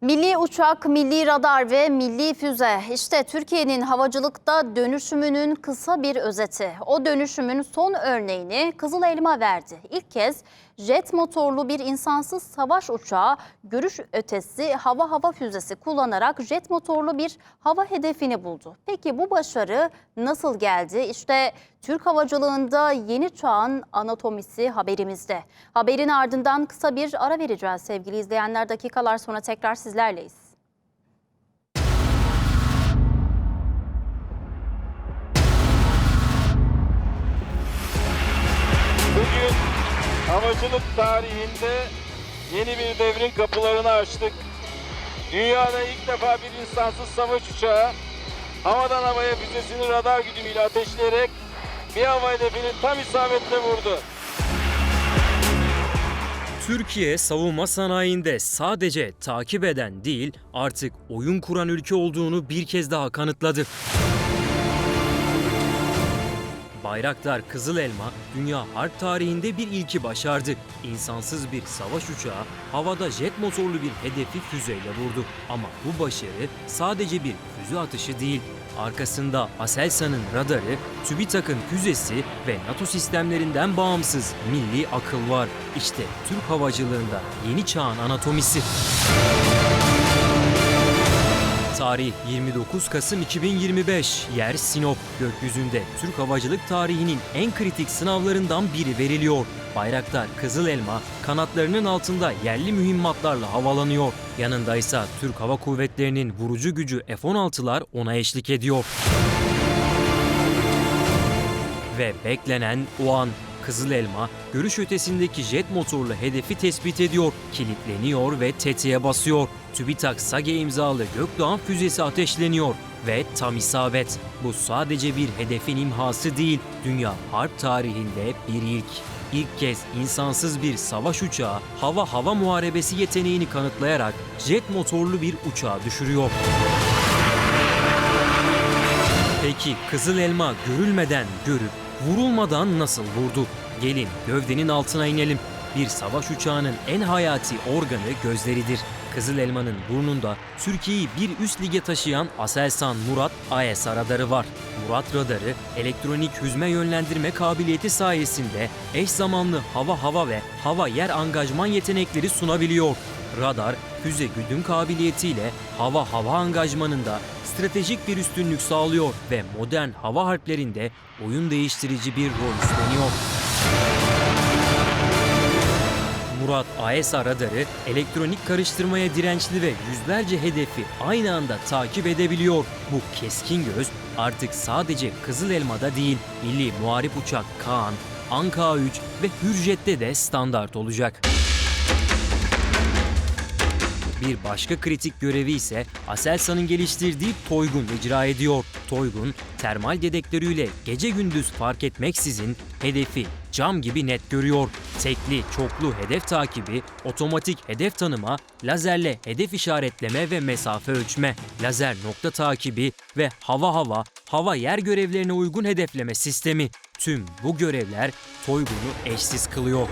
Milli uçak, milli radar ve milli füze. İşte Türkiye'nin havacılıkta dönüşümünün kısa bir özeti. O dönüşümün son örneğini Kızıl Elma verdi. İlk kez jet motorlu bir insansız savaş uçağı görüş ötesi hava hava füzesi kullanarak jet motorlu bir hava hedefini buldu. Peki bu başarı nasıl geldi? İşte Türk havacılığında yeni çağın anatomisi haberimizde. Haberin ardından kısa bir ara vereceğiz sevgili izleyenler. Dakikalar sonra tekrar sizlerleyiz. Havacılık tarihinde yeni bir devrin kapılarını açtık. Dünyada ilk defa bir insansız savaş uçağı havadan havaya füzesini radar güdümüyle ateşleyerek bir hava hedefini tam isabetle vurdu. Türkiye savunma sanayinde sadece takip eden değil, artık oyun kuran ülke olduğunu bir kez daha kanıtladı. Bayraktar Kızıl Elma dünya harp tarihinde bir ilki başardı. İnsansız bir savaş uçağı havada jet motorlu bir hedefi füzeyle vurdu. Ama bu başarı sadece bir füze atışı değil. Arkasında Aselsan'ın radarı, TÜBİTAK'ın füzesi ve NATO sistemlerinden bağımsız milli akıl var. İşte Türk havacılığında yeni çağın anatomisi. Tarih 29 Kasım 2025. Yer Sinop. Gökyüzünde Türk havacılık tarihinin en kritik sınavlarından biri veriliyor. Bayraktar Kızıl Elma kanatlarının altında yerli mühimmatlarla havalanıyor. Yanında ise Türk Hava Kuvvetleri'nin vurucu gücü F-16'lar ona eşlik ediyor. Ve beklenen o an Kızıl Elma görüş ötesindeki jet motorlu hedefi tespit ediyor, kilitleniyor ve tetiğe basıyor. TÜBİTAK SAGE imzalı Gökdoğan füzesi ateşleniyor ve tam isabet. Bu sadece bir hedefin imhası değil, dünya harp tarihinde bir ilk. İlk kez insansız bir savaş uçağı hava hava muharebesi yeteneğini kanıtlayarak jet motorlu bir uçağı düşürüyor. Peki Kızıl Elma görülmeden görüp vurulmadan nasıl vurdu? Gelin gövdenin altına inelim. Bir savaş uçağının en hayati organı gözleridir. Kızıl Elma'nın burnunda Türkiye'yi bir üst lige taşıyan Aselsan Murat AES radarı var. Murat radarı elektronik hüzme yönlendirme kabiliyeti sayesinde eş zamanlı hava hava ve hava yer angajman yetenekleri sunabiliyor. Radar, füze güdüm kabiliyetiyle hava hava angajmanında stratejik bir üstünlük sağlıyor ve modern hava harplerinde oyun değiştirici bir rol üstleniyor. Murat AESA radarı elektronik karıştırmaya dirençli ve yüzlerce hedefi aynı anda takip edebiliyor. Bu keskin göz artık sadece Kızıl Elma'da değil, milli muharip uçak Kaan, Anka 3 ve Hürjet'te de standart olacak. Bir başka kritik görevi ise Aselsan'ın geliştirdiği Toygun icra ediyor. Toygun, termal dedektörüyle gece gündüz fark etmeksizin hedefi cam gibi net görüyor. Tekli, çoklu hedef takibi, otomatik hedef tanıma, lazerle hedef işaretleme ve mesafe ölçme, lazer nokta takibi ve hava hava, hava yer görevlerine uygun hedefleme sistemi. Tüm bu görevler Toygun'u eşsiz kılıyor.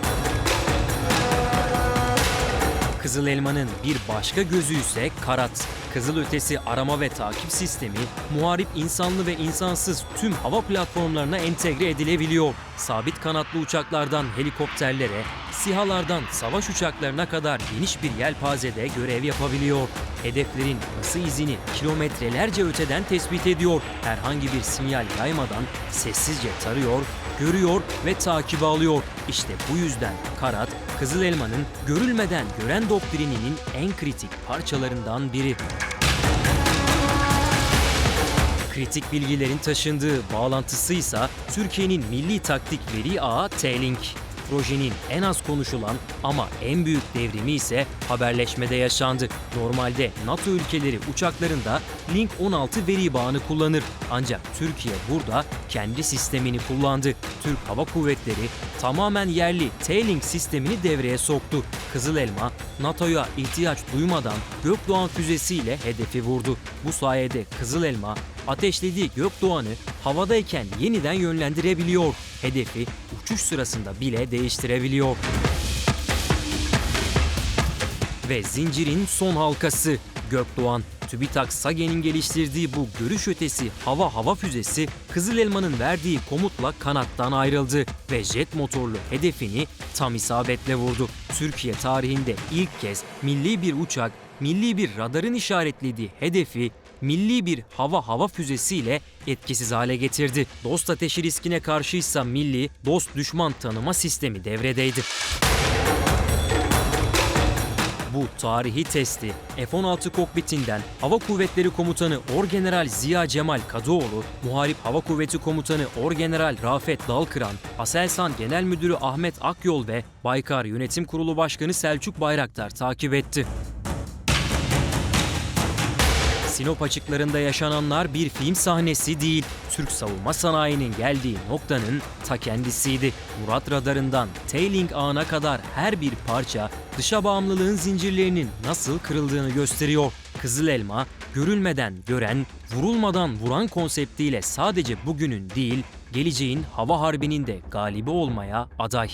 Kızıl Elma'nın bir başka gözü ise Karat. Kızıl ötesi arama ve takip sistemi muharip insanlı ve insansız tüm hava platformlarına entegre edilebiliyor. Sabit kanatlı uçaklardan helikopterlere, sihalardan savaş uçaklarına kadar geniş bir yelpazede görev yapabiliyor. Hedeflerin ısı izini kilometrelerce öteden tespit ediyor. Herhangi bir sinyal yaymadan sessizce tarıyor, görüyor ve takip alıyor. İşte bu yüzden Karat, Kızıl Elma'nın görülmeden gören doktrininin en kritik parçalarından biri. Kritik bilgilerin taşındığı bağlantısıysa Türkiye'nin milli taktik veri ağı T-Link. Projenin en az konuşulan ama en büyük devrimi ise haberleşmede yaşandı. Normalde NATO ülkeleri uçaklarında Link 16 veri bağını kullanır. Ancak Türkiye burada kendi sistemini kullandı. Türk Hava Kuvvetleri tamamen yerli T-Link sistemini devreye soktu. Kızıl Elma NATO'ya ihtiyaç duymadan Gökdoğan füzesiyle hedefi vurdu. Bu sayede Kızıl Elma ateşlediği Gökdoğan'ı havadayken yeniden yönlendirebiliyor. Hedefi uçuş sırasında bile değiştirebiliyor. Ve zincirin son halkası Gökdoğan. TÜBİTAK SAGE'nin geliştirdiği bu görüş ötesi hava hava füzesi Kızıl Elma'nın verdiği komutla kanattan ayrıldı ve jet motorlu hedefini tam isabetle vurdu. Türkiye tarihinde ilk kez milli bir uçak, milli bir radarın işaretlediği hedefi milli bir hava hava füzesiyle etkisiz hale getirdi. Dost ateşi riskine karşıysa milli dost düşman tanıma sistemi devredeydi. Bu tarihi testi F-16 kokpitinden Hava Kuvvetleri Komutanı Orgeneral Ziya Cemal Kadıoğlu, Muharip Hava Kuvveti Komutanı Orgeneral Rafet Dalkıran, Aselsan Genel Müdürü Ahmet Akyol ve Baykar Yönetim Kurulu Başkanı Selçuk Bayraktar takip etti. Sinop açıklarında yaşananlar bir film sahnesi değil, Türk savunma sanayinin geldiği noktanın ta kendisiydi. Murat radarından tailing ağına kadar her bir parça dışa bağımlılığın zincirlerinin nasıl kırıldığını gösteriyor. Kızıl Elma, görülmeden gören, vurulmadan vuran konseptiyle sadece bugünün değil, geleceğin hava harbinin de galibi olmaya aday.